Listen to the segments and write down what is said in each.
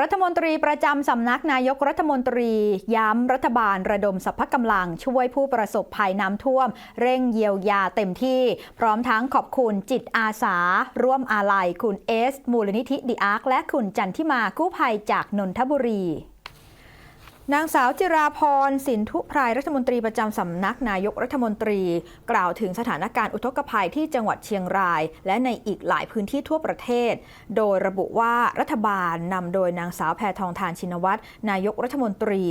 รัฐมนตรีประจำสำนักนายกรัฐมนตรี ย้ำรัฐบาลระดมสรรพกำลังช่วยผู้ประสบภัยน้ำท่วม เร่งเยียวยาเต็มที่ พร้อมทั้งขอบคุณจิตอาสา ร่วมอาลัยคุณเอส มูลนิธิดิอาร์คและคุณจันทิมากู้ภัยจากนนทบุรี นางสาวจิราพรสินทุพรายรัฐมนตรีประจำสำนักนายกรัฐมนตรี กล่าวถึงสถานการณ์อุทกภัยที่จังหวัดเชียงราย และในอีกหลายพื้นที่ทั่วประเทศ โดยระบุว่ารัฐบาลนำโดยนางสาวแพทองทานชินวัตรนายกรัฐมนตรี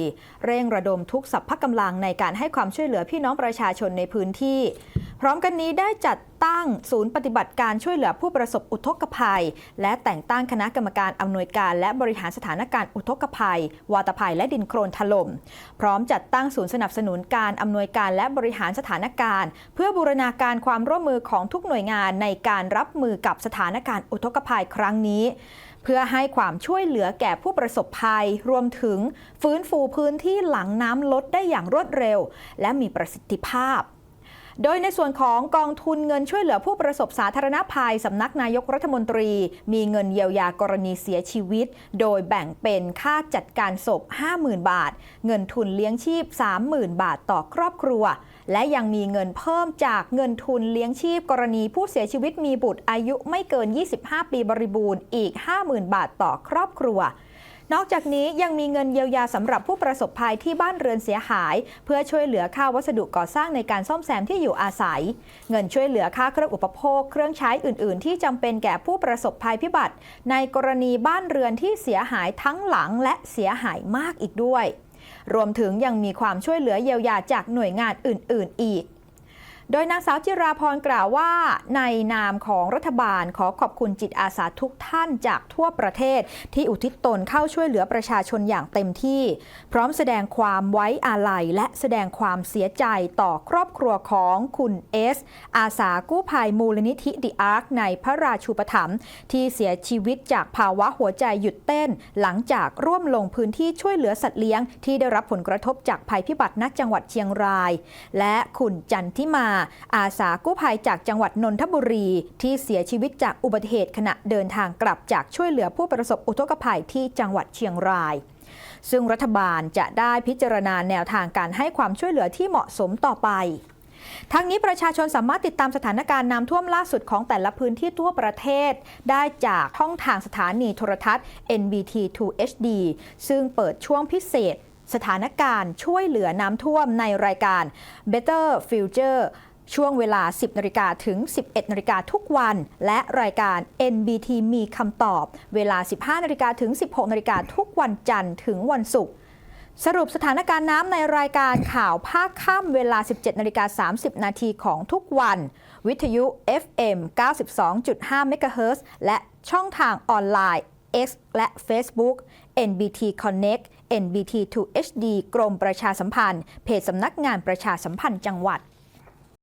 เร่งระดมทุกสัพพะกำลังในการให้ความช่วยเหลือพี่น้องประชาชนในพื้นที่ พร้อมกันนี้ได้จัดตั้งศูนย์ปฏิบัติการช่วยเหลือผู้ประสบอุทกภัย และแต่งตั้งคณะกรรมการอำนวยการ และบริหารสถานการณ์อุทกภัย วาตภัยและดินโคลนถล่ม พร้อมจัดตั้งศูนย์สนับสนุนการอำนวยการและบริหารสถานการณ์ เพื่อบูรณาการความร่วมมือของทุกหน่วยงานในการรับมือกับสถานการณ์อุทกภัยครั้งนี้เพื่อให้ความช่วยเหลือแก่ผู้ประสบภัย รวมถึงฟื้นฟูพื้นที่หลังน้ำลดได้อย่างรวดเร็ว และมีประสิทธิภาพ โดยในส่วนของกองทุนเงินช่วยเหลือผู้ประสบสาธารณภัยสำนักนายกรัฐมนตรี มีเงินเยียวยากรณีเสียชีวิต โดยแบ่งเป็นค่าจัดการศพ 50,000 บาท เงินทุนเลี้ยงชีพ 30,000 บาทต่อครอบครัว และยังมีเงินเพิ่มจากเงินทุนเลี้ยงชีพ กรณีผู้เสียชีวิตมีบุตรอายุไม่เกิน 25 ปีบริบูรณ์อีก 50,000 บาทต่อครอบครัว นอกจากนี้ยังมีเงินเยียวยาสำหรับผู้ประสบภัยที่บ้านเรือนเสียหาย เพื่อช่วยเหลือค่าวัสดุก่อสร้างในการซ่อมแซมที่อยู่อาศัย เงินช่วยเหลือค่าเครื่องอุปโภค เครื่องใช้อื่น ๆ ที่จำเป็นแก่ผู้ประสบภัยพิบัติ ในกรณีบ้านเรือนที่เสียหายทั้งหลังและเสียหายมากอีกด้วย รวมถึงยังมีความช่วยเหลือเยียวยาจากหน่วยงานอื่น ๆ อีก โดยนางสาวจิราพรกล่าวว่า ในนามของรัฐบาลขอขอบคุณจิตอาสาทุกท่านจากทั่วประเทศ ที่อุทิศตนเข้าช่วยเหลือประชาชนอย่างเต็มที่ พร้อมแสดงความไว้อาลัยและแสดงความเสียใจต่อครอบครัวของคุณเอส อาสากู้ภัยมูลนิธิดิอาร์คในพระราชูปถัมภ์ที่เสียชีวิตจากภาวะหัวใจหยุดเต้น หลังจากร่วมลงพื้นที่ช่วยเหลือสัตว์เลี้ยง ที่ได้รับผลกระทบจากภัยพิบัติณจังหวัดเชียงราย และคุณจันทิมาอาสากู้ภัยจากจังหวัดนนทบุรี ที่เสียชีวิตจากอุบัติเหตุขณะเดินทางกลับจากช่วยเหลือผู้ประสบอุทกภัยที่จังหวัดเชียงรายซึ่งรัฐบาลจะได้พิจารณาแนวทางการให้ความช่วยเหลือที่เหมาะสมต่อไป ทั้งนี้ประชาชนสามารถติดตามสถานการณ์น้ำท่วมล่าสุดของแต่ละพื้นที่ทั่วประเทศ ได้จากช่องทางสถานีโทรทัศน์ NBT 2 HD ซึ่งเปิดช่วงพิเศษ สถานการณ์ช่วยเหลือน้ำท่วมในรายการ Better Future ช่วงเวลา 10นาฬิกาถึง 11นาฬิกาทุกวัน และรายการ NBT มีคำตอบ เวลา 15นาฬิกาถึง 16นาฬิกาทุกวันจันทร์ถึงวันศุกร์สรุปสถานการณ์น้ำในรายการข่าวภาคค่ำเวลา 17นาฬิกา30 นาทีของทุกวัน วิทยุ FM 92.5 MHz และช่องทางออนไลน์ X และ Facebook NBT Connect NBT 2 HD กรมประชาสัมพันธ์ เพจสำนักงานประชาสัมพันธ์จังหวัด